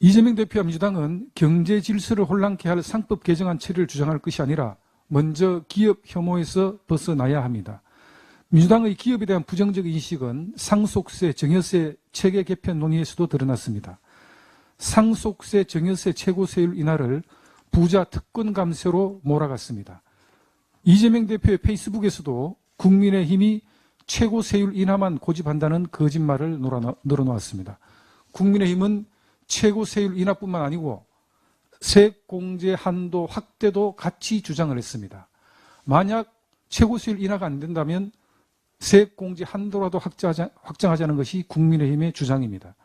이재명 대표와 민주당은 경제 질서를 혼란케 할 상법 개정안 처리를 주장할 것이 아니라 먼저 기업 혐오에서 벗어나야 합니다. 민주당의 기업에 대한 부정적 인식은 상속세, 증여세 체계 개편 논의에서도 드러났습니다. 상속세, 증여세 최고세율 인하를 부자 특권 감세로 몰아갔습니다. 이재명 대표의 페이스북에서도 국민의힘이 최고세율 인하만 고집한다는 거짓말을 늘어놓았습니다. 국민의힘은 최고 세율 인하뿐만 아니고 세액 공제 한도 확대도 같이 주장을 했습니다. 만약 최고 세율 인하가 안 된다면 세액 공제 한도라도 확장하자, 확장하자는 것이 국민의힘의 주장입니다.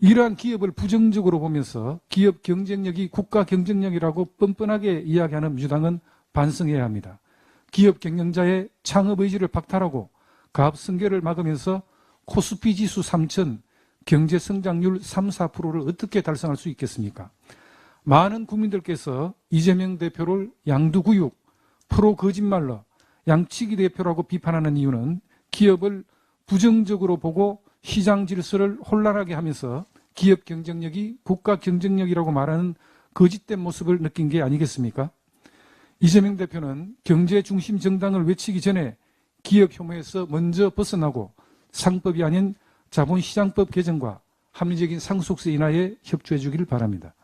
이러한 기업을 부정적으로 보면서 기업 경쟁력이 국가 경쟁력이라고 뻔뻔하게 이야기하는 민주당은 반성해야 합니다. 기업 경영자의 창업 의지를 박탈하고 가압 승계를 막으면서 코스피 지수 3천, 경제 성장률 3, 4%를 어떻게 달성할 수 있겠습니까? 많은 국민들께서 이재명 대표를 양두구육, 프로 거짓말러, 양치기 대표라고 비판하는 이유는 기업을 부정적으로 보고 시장 질서를 혼란하게 하면서 기업 경쟁력이 국가 경쟁력이라고 말하는 거짓된 모습을 느낀 게 아니겠습니까? 이재명 대표는 경제 중심 정당을 외치기 전에 기업 혐오에서 먼저 벗어나고 상법이 아닌 자본시장법 개정과 합리적인 상속세 인하에 협조해 주기를 바랍니다.